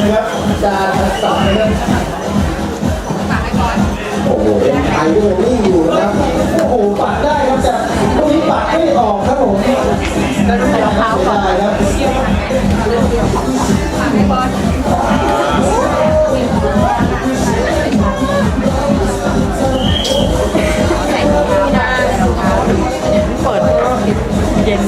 นะครับจาทัศน์นะครับโอ้โหยังไทยก็ยังนิ่อยู่นะครับโอ้โหปัดได้ครับแต่ตรงนี้ปัดไม่ออกครับผมได้ครับได้ครับเปิดเย็น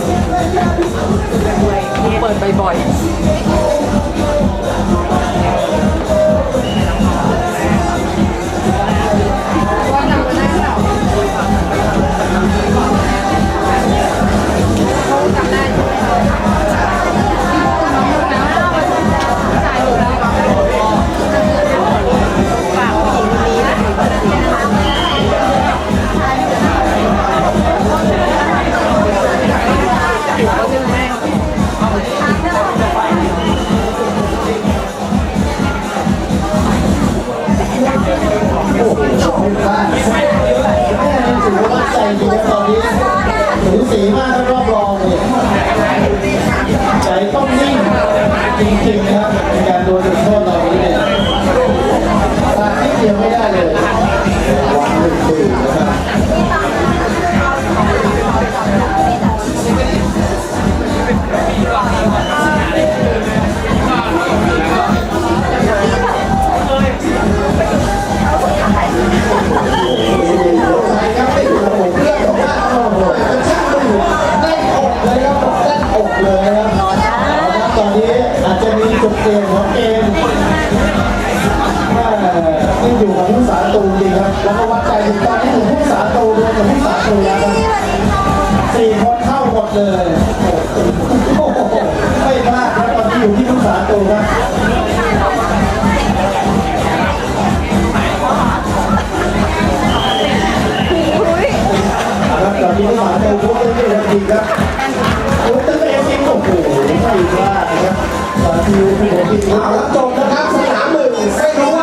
ใจต้องนิ่งจริงๆนะครับในการโดนจุดโทษตอนนี้เนี่ยพลาดนิดเดียวไม่ได้เลยวันหนึ่งตื่นนะครับ เกมของเกมว่าที่อยู่กับทุ่งสาตูจริงครับ แล้วก็วัดใจถึงตอนนี้ เอาละจบนะครับสนามหนึ่งไม่รู้